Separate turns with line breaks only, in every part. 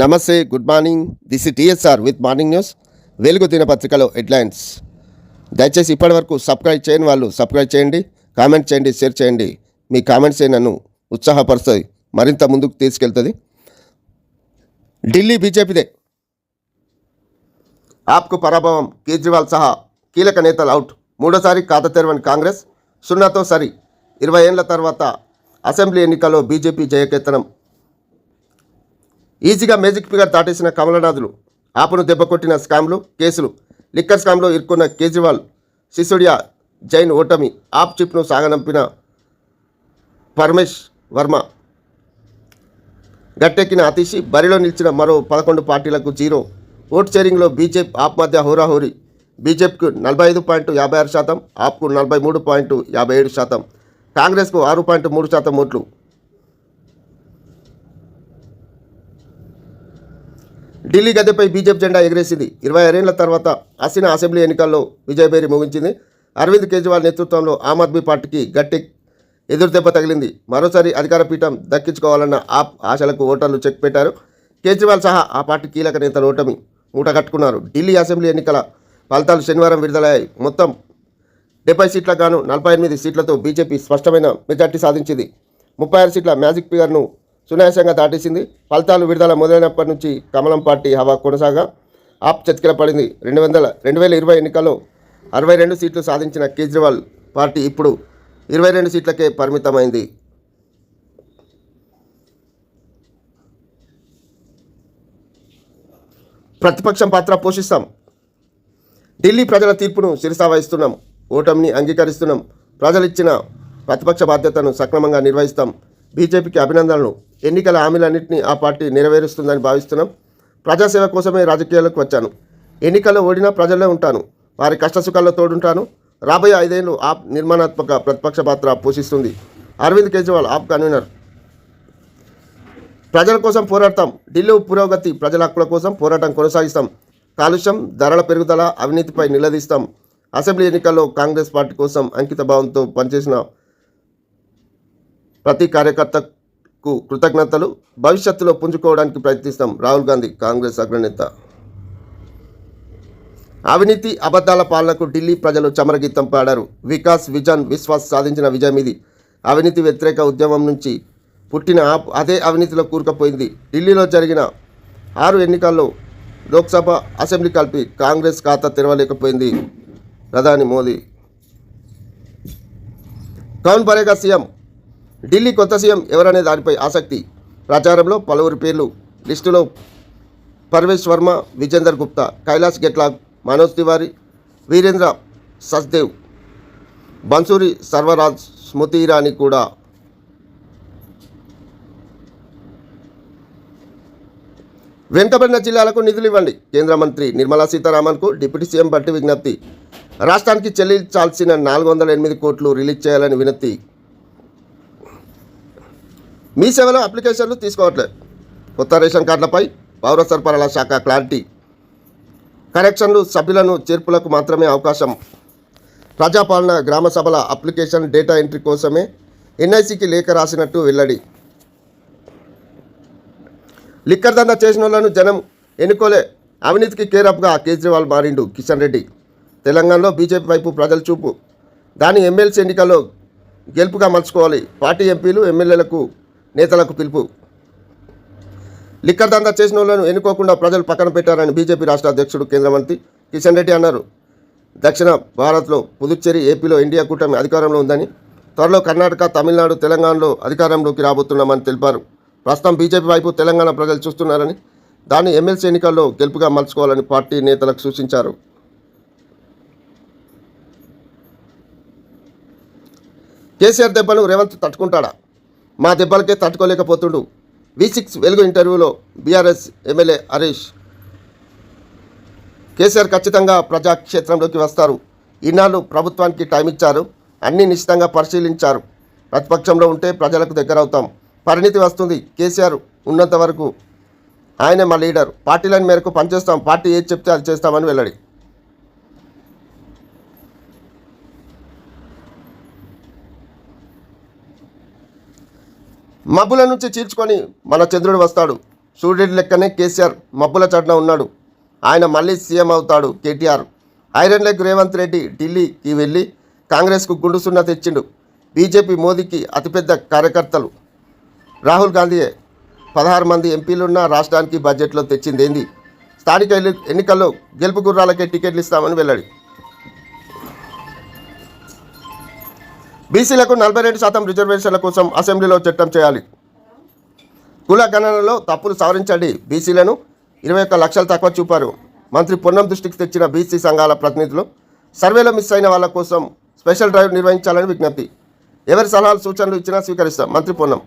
నమస్తే good morning. This TSR with morning news Velugu దినపత్రికలో headlines. దయచేసి ఇప్పటివరకు సబ్స్క్రైబ్ చేయని వాళ్ళు సబ్స్క్రైబ్ చేయండి కామెంట్ చేయండి షేర్ చేయండి. మీ కామెంట్సే నన్ను ఉత్సాహపరుస్తుంది మరింత ముందుకు తీసుకెళ్తుంది. ఢిల్లీ బీజేపీదే. ఆప్కు పరాభవం కేజ్రీవాల్ సహా కీలక నేతలు అవుట్. మూడోసారి ఖాతా తెరవని కాంగ్రెస్. సున్నాతో సరి. ఇరవై ఏళ్ళ తర్వాత అసెంబ్లీ ఎన్నికల్లో బీజేపీ జయకేతనం. ఈజీగా మేజిక్ ఫిగర్ దాటేసిన కమలనాథులు ఆపను దెబ్బకొట్టిన స్కామ్లు కేసులు లిక్కర్ స్కామ్లో ఇరుక్కున్న కేజ్రీవాల్ సిసోడియా జైన్ ఓటమి ఆప్ చిప్ను సాగనంపిన పరమేష్ వర్మ గట్టెక్కిన అతీషి బరిలో నిలిచిన మరో పదకొండు పార్టీలకు జీరో. ఓట్ షేరింగ్లో బీజేపీ ఆప్ మధ్య హోరాహోరీ. బీజేపీకు నలభై ఐదు పాయింట్ యాభై ఆరు శాతం ఆప్కు నలభై మూడు పాయింట్ యాభై ఏడు శాతం. కాంగ్రెస్కు ఆరు పాయింట్ మూడు శాతం ఓట్లు. ఢిల్లీ గద్దెపై బీజేపీ జెండా ఎగిరేసింది. ఇరవై ఆరేళ్ళ తర్వాత అసిన అసెంబ్లీ ఎన్నికల్లో విజయభేరి ముగించింది. అరవింద్ కేజ్రీవాల్ నేతృత్వంలో ఆమ్ ఆద్మీ పార్టీకి గట్టి ఎదురుదెబ్బ తగిలింది. మరోసారి అధికార పీఠం దక్కించుకోవాలన్న ఆప్ ఆశలకు ఓటర్లు చెక్ పెట్టారు. కేజ్రీవాల్ సహా ఆ పార్టీ కీలక నేతలు ఓటమి మూట కట్టుకున్నారు. ఢిల్లీ అసెంబ్లీ ఎన్నికల ఫలితాలు శనివారం విడుదలయ్యాయి. మొత్తం డెబ్బై సీట్లకు గాను నలభై ఎనిమిది సీట్లతో బీజేపీ స్పష్టమైన మెజార్టీ సాధించింది. ముప్పై ఆరు సీట్ల మ్యాజిక్ ఫిగర్ను సునాయాసంగా దాటేసింది. ఫలితాలు విడుదల మొదలైనప్పటి నుంచి కమలం పార్టీ హవా కొనసాగా. ఆప్ చతికిల పడింది. రెండు వందల రెండు వేల ఇరవై ఎన్నికల్లో అరవై రెండు సీట్లు సాధించిన కేజ్రీవాల్ పార్టీ ఇప్పుడు ఇరవై రెండు సీట్లకే పరిమితమైంది. ప్రతిపక్షం పాత్ర పోషిస్తాం. ఢిల్లీ ప్రజల తీర్పును శిరసావహిస్తున్నాం ఓటమిని అంగీకరిస్తున్నాం. ప్రజలిచ్చిన ప్రతిపక్ష బాధ్యతను సక్రమంగా నిర్వహిస్తాం. బీజేపీకి అభినందనలు. ఎన్నికల హామీలన్నింటినీ ఆ పార్టీ నెరవేరుస్తుందని భావిస్తున్నాం. ప్రజాసేవ కోసమే రాజకీయాలకు వచ్చాను. ఎన్నికల్లో ఓడినా ప్రజల్లో ఉంటాను. వారి కష్టసుఖాల్లో తోడుంటాను. రాబోయే ఐదేళ్ళు ఆప్ నిర్మాణాత్మక ప్రతిపక్ష పాత్ర పోషిస్తుంది. అరవింద్ కేజ్రీవాల్ ఆప్ కన్వీనర్. ప్రజల కోసం పోరాడతాం. ఢిల్లీ పురోగతి ప్రజల హక్కుల కోసం పోరాటం కొనసాగిస్తాం. కాలుష్యం ధరల పెరుగుదల అవినీతిపై నిలదీస్తాం. అసెంబ్లీ ఎన్నికల్లో కాంగ్రెస్ పార్టీ కోసం అంకిత భావంతో పనిచేసిన ప్రతి కార్యకర్తకు కృతజ్ఞతలు. భవిష్యత్తులో పుంజుకోవడానికి ప్రయత్నిస్తాం రాహుల్ గాంధీ కాంగ్రెస్ అగ్రనేత. అవినీతి అబద్ధాల పాలనకు ఢిల్లీ ప్రజలు చమరగీతం పాడారు. వికాస్ విజన్ విశ్వాస్ సాధించిన విజయం ఇది. అవినీతి వ్యతిరేక ఉద్యమం నుంచి పుట్టిన ఆప్ అదే అవినీతిలో కూరుకుపోయింది. ఢిల్లీలో జరిగిన ఆరు ఎన్నికల్లో లోక్సభ అసెంబ్లీ కలిపి కాంగ్రెస్ ఖాతా తెరవలేకపోయింది ప్రధాని మోదీ. కౌన్ బరేగా సీఎం ఢిల్లీ కొత్త సీఎం ఎవరనే దానిపై ఆసక్తి. ప్రచారంలో పలువురు పేర్లు. లిస్టులో పర్వేష్ వర్మ విజేందర్ గుప్తా కైలాస్ గెట్లాగ్ మనోజ్ తివారీ వీరేంద్ర సచ్దేవ్ బన్సూరి సర్వరాజ్ స్మృతి ఇరానీ కూడా. వెనుకబడిన జిల్లాలకు నిధులు ఇవ్వండి. కేంద్ర మంత్రి నిర్మలా సీతారామన్కు డిప్యూటీ సీఎం బట్టి విజ్ఞప్తి. రాష్ట్రానికి చెల్లించాల్సిన నాలుగు వందల ఎనిమిది కోట్లు రిలీజ్ చేయాలని వినతి. మీ సేవలో అప్లికేషన్లు తీసుకోవట్లేదు. కొత్త రేషన్ కార్డులపై పౌర సరఫరాల శాఖ క్లారిటీ. కరెక్షన్లు సభ్యులను చేర్పులకు మాత్రమే అవకాశం. ప్రజాపాలన గ్రామ సభల అప్లికేషన్ డేటా ఎంట్రీ కోసమే ఎన్ఐసికి లేఖ రాసినట్టు వెల్లడి. లిక్కర్ దందా చేసిన వాళ్ళను జనం ఎన్నుకోలే. అవినీతికి కేరప్గా కేజ్రీవాల్ మారిండు కిషన్ రెడ్డి. తెలంగాణలో బీజేపీ వైపు ప్రజల చూపు. దాని ఎమ్మెల్సీ ఎన్నికల్లో గెలుపుగా మలుచుకోవాలి. పార్టీ ఎంపీలు ఎమ్మెల్యేలకు నేతలకు పిలుపు. లిక్కర్ దందా చేసిన వాళ్ళను ఎన్నుకోకుండా ప్రజలు పక్కన పెట్టారని బీజేపీ రాష్ట్ర అధ్యక్షుడు కేంద్ర మంత్రి కిషన్ రెడ్డి అన్నారు. దక్షిణ భారత్లో పుదుచ్చేరి ఏపీలో ఇండియా కూటమి అధికారంలో ఉందని త్వరలో కర్ణాటక తమిళనాడు తెలంగాణలో అధికారంలోకి రాబోతున్నామని తెలిపారు. ప్రస్తుతం బీజేపీ వైపు తెలంగాణ ప్రజలు చూస్తున్నారని దాన్ని ఎమ్మెల్సీ ఎన్నికల్లో గెలుపుగా మలుచుకోవాలని పార్టీ నేతలకు సూచించారు. కేసీఆర్ దెబ్బను రేవంత్ తట్టుకుంటాడా? మా దెబ్బలకే తట్టుకోలేకపోతుండు. వి సిక్స్ వెలుగు ఇంటర్వ్యూలో బీఆర్ఎస్ ఎమ్మెల్యే హరీష్. కేసీఆర్ ఖచ్చితంగా ప్రజాక్షేత్రంలోకి వస్తారు. ఈనాళ్ళు ప్రభుత్వానికి టైం ఇచ్చారు. అన్ని నిశ్చితంగా పరిశీలించారు. ప్రతిపక్షంలో ఉంటే ప్రజలకు దగ్గర అవుతాం. పరిణితి వస్తుంది. కేసీఆర్ ఉన్నంత వరకు ఆయనే మా లీడర్. పార్టీలని మేరకు పనిచేస్తాం. పార్టీ ఏది చెప్తే అది చేస్తామని వెల్లడి. మబ్బుల నుంచి చీల్చుకొని మన చంద్రుడు వస్తాడు. సూర్యుడి లెక్కనే కేసీఆర్ మబ్బుల చట్న ఉన్నాడు. ఆయన మళ్ళీ సీఎం అవుతాడు కేటీఆర్. ఐరన్ లెగ్ రేవంత్ రెడ్డి ఢిల్లీకి వెళ్ళి కాంగ్రెస్కు గుండుసున్న తెచ్చిండు. బీజేపీ మోదీకి అతిపెద్ద కార్యకర్తలు. రాహుల్ గాంధీయే పదహారు మంది ఎంపీలున్న రాష్ట్రానికి బడ్జెట్లో తెచ్చింది ఏంది స్థానిక ఎన్నికల్లో గెలుపు గుర్రాలకే టికెట్లు ఇస్తామని వెళ్ళాడు బీసీలకు నలభై రెండు శాతం రిజర్వేషన్ల కోసం అసెంబ్లీలో చట్టం చేయాలి. కుల గణనలో తప్పులు సవరించండి బీసీలను. ఇరవై ఒక్క లక్షలు తక్కువ చూపారు. మంత్రి పొన్నం దృష్టికి తెచ్చిన బీసీ సంఘాల ప్రతినిధులు. సర్వేలో మిస్ అయిన వాళ్ళ కోసం స్పెషల్ డ్రైవ్ నిర్వహించాలని విజ్ఞప్తి. ఎవరి సలహాలు సూచనలు ఇచ్చినా స్వీకరిస్తాం. మంత్రి పొన్నం.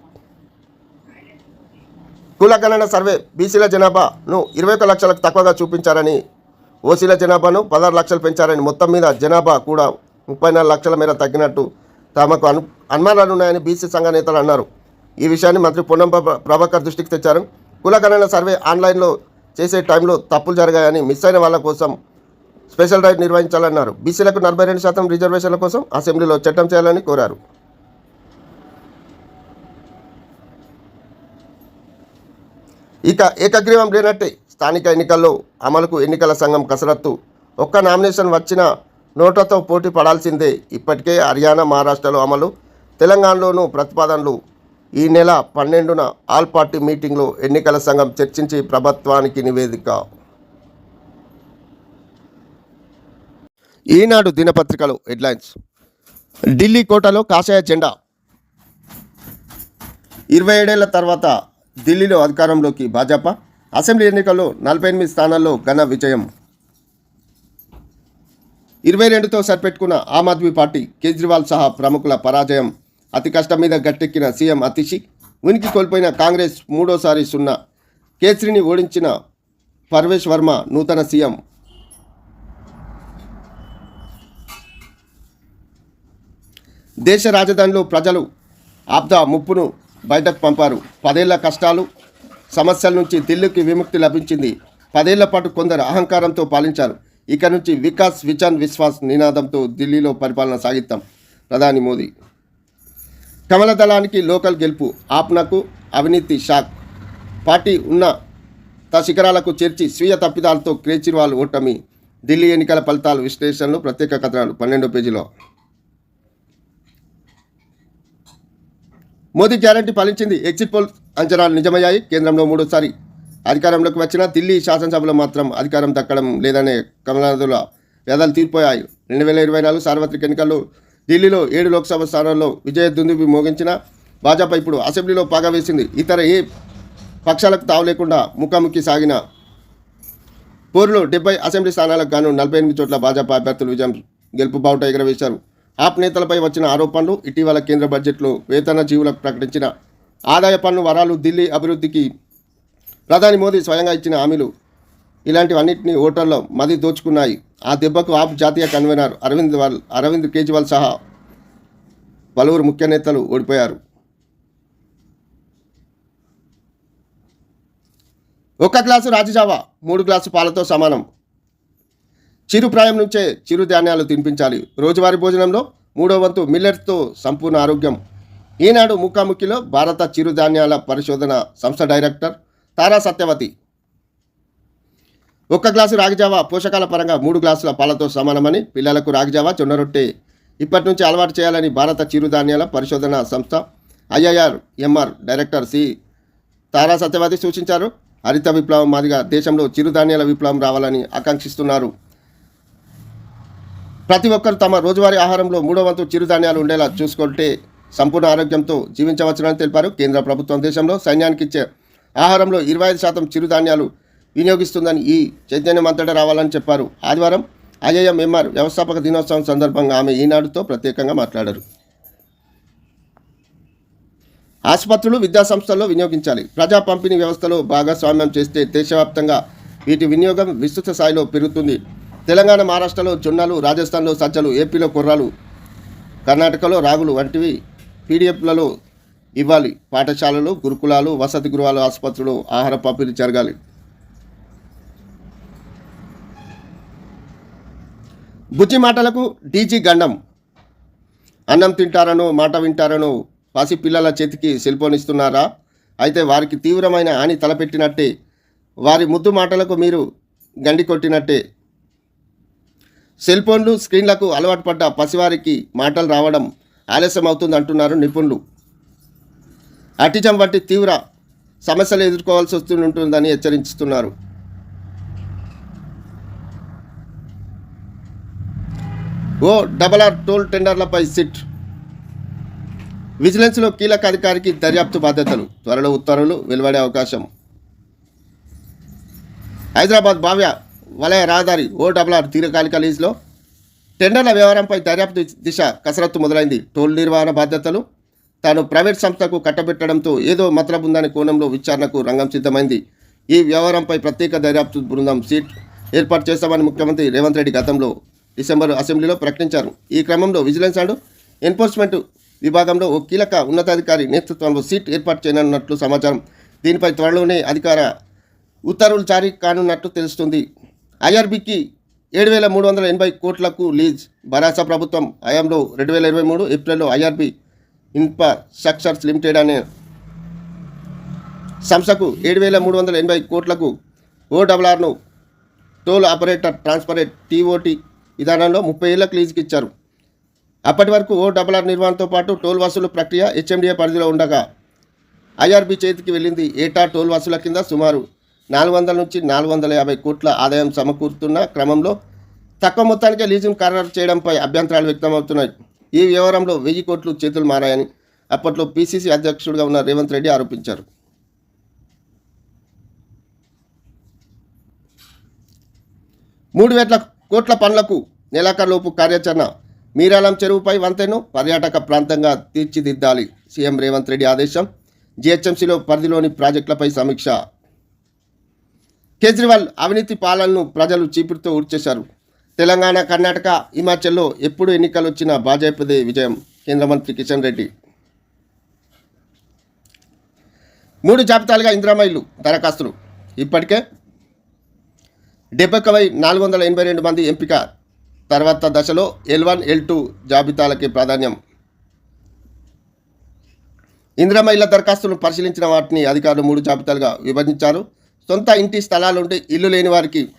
కుల గణన సర్వే బీసీల జనాభాను ఇరవై ఒక్క లక్షలకు తక్కువగా చూపించారని ఓసీల జనాభాను పదహారు లక్షలు పెంచారని మొత్తం మీద జనాభా కూడా ముప్పై నాలుగు లక్షల మేర తగ్గినట్టు తమకు అను అనుమానాలు ఉన్నాయని బీసీ సంఘ నేతలు అన్నారు. ఈ విషయాన్ని మంత్రి పొన్నం ప్రభాకర్ దృష్టికి తెచ్చారు. కులగణన సర్వే ఆన్లైన్లో చేసే టైంలో తప్పులు జరిగాయని మిస్ అయిన వాళ్ళ కోసం స్పెషల్ డ్రైవ్ నిర్వహించాలన్నారు. బీసీలకు నలభై రెండు శాతం రిజర్వేషన్ల కోసం అసెంబ్లీలో చట్టం చేయాలని కోరారు. ఇక ఏకగ్రీవం లేనట్టే స్థానిక ఎన్నికల్లో అమలుకు ఎన్నికల సంఘం కసరత్తు. ఒక్క నామినేషన్ వచ్చిన నోట్లతో పోటీ పడాల్సిందే. ఇప్పటికే హర్యానా మహారాష్ట్రలో అమలు. తెలంగాణలోనూ ప్రతిపాదనలు. ఈ నెల పన్నెండున ఆల్ పార్టీ మీటింగ్లో ఎన్నికల సంఘం చర్చించి ప్రభుత్వానికి నివేదిక. ఈనాడు దినపత్రికలు హెడ్లైన్స్. ఢిల్లీ కోటలో కాషాయ జెండా. ఇరవై ఏడేళ్ళ తర్వాత ఢిల్లీలో అధికారంలోకి భాజపా. అసెంబ్లీ ఎన్నికల్లో నలభై ఎనిమిది స్థానాల్లో ఘన విజయం. ఇరవై రెండుతో సరిపెట్టుకున్న ఆమ్ ఆద్మీ పార్టీ కేజ్రీవాల్ సహా ప్రముఖుల పరాజయం. అతి కష్టం మీద గట్టెక్కిన సీఎం అతిషి ఉనికి కోల్పోయిన కాంగ్రెస్ మూడోసారి సున్నా. కేసరిని ఓడించిన పర్వేష్ వర్మ నూతన సీఎం. దేశ రాజధానిలో ప్రజలు ఆప్దా ముప్పును బయటకు పంపారు. పదేళ్ళ కష్టాలు సమస్యల నుంచి ఢిల్లీకి విముక్తి లభించింది. పదేళ్ళ పాటు కొందరు అహంకారంతో పాలించారు. ఇక నుంచి వికాస్ విచాన్ విశ్వాస్ నినాదంతో ఢిల్లీలో పరిపాలన సాగిద్దాం. ప్రధాని మోదీ. కమల దళానికి లోకల్ గెలుపు ఆప్నకు అవినీతి షాక్. పార్టీ ఉన్న త శిఖరాలకు చేర్చి స్వీయ తప్పిదాలతో కేజ్రీవాల్ ఓటమి. ఢిల్లీ ఎన్నికల ఫలితాలు విశ్లేషణలు ప్రత్యేక కథనాలు పన్నెండో పేజీలో. మోదీ గ్యారంటీ ఫలించింది ఎగ్జిట్ పోల్ అంచనాలు నిజమయ్యాయి. కేంద్రంలో మూడోసారి అధికారంలోకి వచ్చిన ఢిల్లీ శాసనసభలో మాత్రం అధికారం దక్కడం లేదనే కమలనాథుల వేదాలు తీరిపోయాయి. రెండు వేల ఇరవై నాలుగు సార్వత్రిక ఎన్నికల్లో ఢిల్లీలో ఏడు లోక్సభ స్థానాల్లో విజయ దుందుబి మోగించిన భాజపా ఇప్పుడు అసెంబ్లీలో పాగా వేసింది. ఇతర ఏ పక్షాలకు తావు లేకుండా ముఖాముఖి సాగిన పోరులో డెబ్బై అసెంబ్లీ స్థానాలకు గాను నలభై ఎనిమిది చోట్ల భాజపా అభ్యర్థులు విజయం గెలుపు బావుట ఎగరవేశారు. ఆప్ నేతలపై వచ్చిన ఆరోపణలు ఇటీవల కేంద్ర బడ్జెట్లో వేతన జీవులకు ప్రకటించిన ఆదాయ పన్ను వరాలు ఢిల్లీ అభివృద్ధికి ప్రధాని మోదీ స్వయంగా ఇచ్చిన హామీలు ఇలాంటివన్నింటినీ ఓటర్లో మది దోచుకున్నాయి. ఆ దెబ్బకు ఆప్ జాతీయ కన్వీనర్ అరవింద్ వాల్ అరవింద్ కేజ్రీవాల్ సహా పలువురు ముఖ్య నేతలు ఓడిపోయారు. ఒక్క గ్లాసు రాజజావా మూడు గ్లాసు పాలతో సమానం. చిరు ప్రాయం నుంచే చిరు ధాన్యాలు తినిపించాలి. రోజువారీ భోజనంలో మూడో వంతు మిల్లెట్స్తో సంపూర్ణ ఆరోగ్యం. ఈనాడు ముఖాముఖిలో భారత చిరుధాన్యాల పరిశోధన సంస్థ డైరెక్టర్ తారా సత్యవతి. ఒక్క గ్లాసు రాగిజావా పోషకాల పరంగా మూడు గ్లాసుల పాలతో సమానమని పిల్లలకు రాగిజావా జొన్న రొట్టె ఇప్పటి నుంచి అలవాటు చేయాలని భారత చిరుధాన్యాల పరిశోధన సంస్థ IIR MR director C Tara Satyavathi సూచించారు. హరిత విప్లవం మాదిగా దేశంలో చిరుధాన్యాల విప్లవం రావాలని ఆకాంక్షిస్తున్నారు. ప్రతి ఒక్కరు తమ రోజువారీ ఆహారంలో మూడో వంతు చిరుధాన్యాలు ఉండేలా చూసుకుంటే సంపూర్ణ ఆరోగ్యంతో జీవించవచ్చునని తెలిపారు కేంద్ర ప్రభుత్వం దేశంలో సైన్యానికి ఇచ్చే ఆహారంలో ఇరవై ఐదు శాతం చిరుధాన్యాలు వినియోగిస్తుందని ఈ చైతన్యం అంతటా రావాలని చెప్పారు. ఆదివారం ఐఐఎంఎంఆర్ వ్యవస్థాపక దినోత్సవం సందర్భంగా ఆమె ఈనాడుతో ప్రత్యేకంగా మాట్లాడారు. ఆసుపత్రులు విద్యాసంస్థల్లో వినియోగించాలి. ప్రజా పంపిణీ వ్యవస్థలో భాగస్వామ్యం చేస్తే దేశవ్యాప్తంగా వీటి వినియోగం విస్తృత స్థాయిలో పెరుగుతుంది. తెలంగాణ మహారాష్ట్రలో జొన్నలు రాజస్థాన్లో సజ్జలు ఏపీలో కుర్రాలు కర్ణాటకలో రాగులు వంటివి పీడిఎఫ్లలో ఇవ్వాలి. పాఠశాలలు గురుకులాలు వసతి గృహాలు ఆసుపత్రులు ఆహార పంపిణీ జరగాలి. బుజ్జి మాటలకు డీజీ గండం. అన్నం తింటారనో మాట వింటారనో పసి పిల్లల చేతికి సెల్ ఫోన్ ఇస్తున్నారా? అయితే వారికి తీవ్రమైన హాని తలపెట్టినట్టే. వారి ముద్దు మాటలకు మీరు గండి కొట్టినట్టే. సెల్ ఫోన్లు స్క్రీన్లకు అలవాటు పడ్డ పసివారికి మాటలు రావడం ఆలస్యం అవుతుంది అంటున్నారు నిపుణులు. అటిజం వంటి తీవ్ర సమస్యలు ఎదుర్కోవాల్సి వస్తుంటుందని హెచ్చరిస్తున్నారు. ఓ డబల్ ఆర్ టోల్ టెండర్లపై సిట్. విజిలెన్స్లో కీలక అధికారికి దర్యాప్తు బాధ్యతలు. త్వరలో ఉత్తర్వులు వెలువడే అవకాశం. హైదరాబాద్ భావ్య వలయ రహదారి ఓ డబల్ ఆర్ దీర్ఘకాలిక లీజ్లో టెండర్ల వ్యవహారంపై దర్యాప్తు దిశ కసరత్తు మొదలైంది. టోల్ నిర్వహణ బాధ్యతలు తాను ప్రైవేట్ సంస్థకు కట్టబెట్టడంతో ఏదో మతలబు ఉందనే కోణంలో విచారణకు రంగం సిద్ధమైంది. ఈ వ్యవహారంపై ప్రత్యేక దర్యాప్తు బృందం సీట్ ఏర్పాటు చేస్తామని ముఖ్యమంత్రి రేవంత్ రెడ్డి గతంలో డిసెంబర్ అసెంబ్లీలో ప్రకటించారు. ఈ క్రమంలో విజిలెన్స్ అండ్ ఎన్ఫోర్స్మెంట్ విభాగంలో ఓ కీలక ఉన్నతాధికారి నేతృత్వంలో సీట్ ఏర్పాటు చేయనున్నట్లు సమాచారం. దీనిపై త్వరలోనే అధికార ఉత్తర్వులు జారీ కానున్నట్లు తెలుస్తుంది. ఐఆర్బీకి ఏడు వేల మూడు వందల ఎనభై కోట్లకు లీజ్. భరాసా ప్రభుత్వం హయాంలో రెండు వేల ఇరవై మూడు ఏప్రిల్లో ఐఆర్బీ ఇన్ఫ్రాస్ట్రక్చర్స్ లిమిటెడ్ అనే సంస్థకు ఏడు వేల మూడు వందల ఎనభై కోట్లకు ఓడబ్ల్యూఆర్ను టోల్ ఆపరేటర్ ట్రాన్స్పరేట్ టీఓటీ విధానంలో ముప్పై ఏళ్ళకు లీజుకి ఇచ్చారు అప్పటి వరకు ఓ ఆర్ నిర్వహణతో పాటు టోల్ వసూలు ప్రక్రియ హెచ్ఎండిఏ పరిధిలో ఉండగా ఐఆర్బీ చేతికి వెళ్ళింది ఏటా టోల్ వసూల కింద సుమారు నాలుగు వందల నుంచి నాలుగు వందల యాభై కోట్ల ఆదాయం సమకూరుతున్న క్రమంలో తక్కువ మొత్తానికే లీజును ఖరారు చేయడంపై అభ్యంతరాలు వ్యక్తమవుతున్నాయి. ఈ వ్యవహారంలో వెయ్యి కోట్లు చేతులు మారాయని అప్పట్లో పీసీసీ అధ్యక్షుడిగా ఉన్న రేవంత్ రెడ్డి ఆరోపించారు. మూడు వేల కోట్ల పనులకు నెలాఖరులోపు కార్యాచరణ. మీరాలం చెరువుపై వంతెను పర్యాటక ప్రాంతంగా తీర్చిదిద్దాలి సీఎం రేవంత్ రెడ్డి ఆదేశం. జిహెచ్ఎంసీలో పరిధిలోని ప్రాజెక్టులపై సమీక్ష. కేజ్రీవాల్ అవినీతి పాలనను ప్రజలు చీపురుతో ఊడ్చేశారు తెలంగాణ కర్ణాటక హిమాచల్లో ఎప్పుడు ఎన్నికలు వచ్చినా భాజపాదే విజయం. కేంద్ర మంత్రి కిషన్ రెడ్డి. మూడు జాబితాలుగా ఇందిరామైలు దరఖాస్తులు. ఇప్పటికే డెబ్బై నాలుగు వందల ఎనభై రెండు మంది ఎంపిక. తర్వాత దశలో ఎల్ వన్ ఎల్ టూ జాబితాలకి ప్రాధాన్యం. ఇందిరమ్మ దరఖాస్తులను పరిశీలించిన వాటిని అధికారులు మూడు జాబితాలుగా విభజించారు. సొంత ఇంటి స్థలాలుండి ఇల్లు లేని వారికి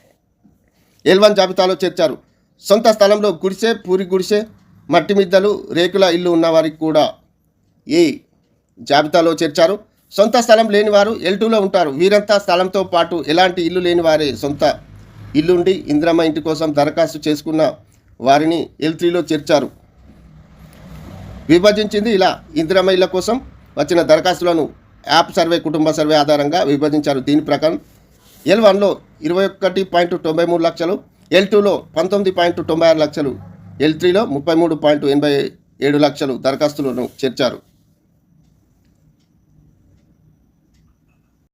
ఎల్ వన్ జాబితాలో చేర్చారు. సొంత స్థలంలో గుడిసె పూరి గుడిసె మట్టి మిద్దలు రేకుల ఇల్లు ఉన్నవారికి కూడా ఈ జాబితాలో చేర్చారు. సొంత స్థలం లేనివారు ఎల్ టూలో ఉంటారు. వీరంతా స్థలంతో పాటు ఎలాంటి ఇల్లు లేని వారే సొంత ఇల్లుండి ఇందిరమ్మ ఇంటి కోసం దరఖాస్తు చేసుకున్న వారిని ఎల్ త్రీలో చేర్చారు. విభజించింది ఇలా ఇందిరమ్మ ఇళ్ళ కోసం వచ్చిన దరఖాస్తులను యాప్ సర్వే కుటుంబ సర్వే ఆధారంగా విభజించారు. దీని ప్రకారం ఎల్ వన్లో ఇరవై ఒకటి పాయింట్ తొంభై మూడు లక్షలు ఎల్ టూలో పంతొమ్మిది పాయింట్ తొంభై ఆరు లక్షలు ఎల్ త్రీలో ముప్పై మూడు పాయింట్ ఎనభై ఏడు లక్షలు దరఖాస్తులను చేర్చారు.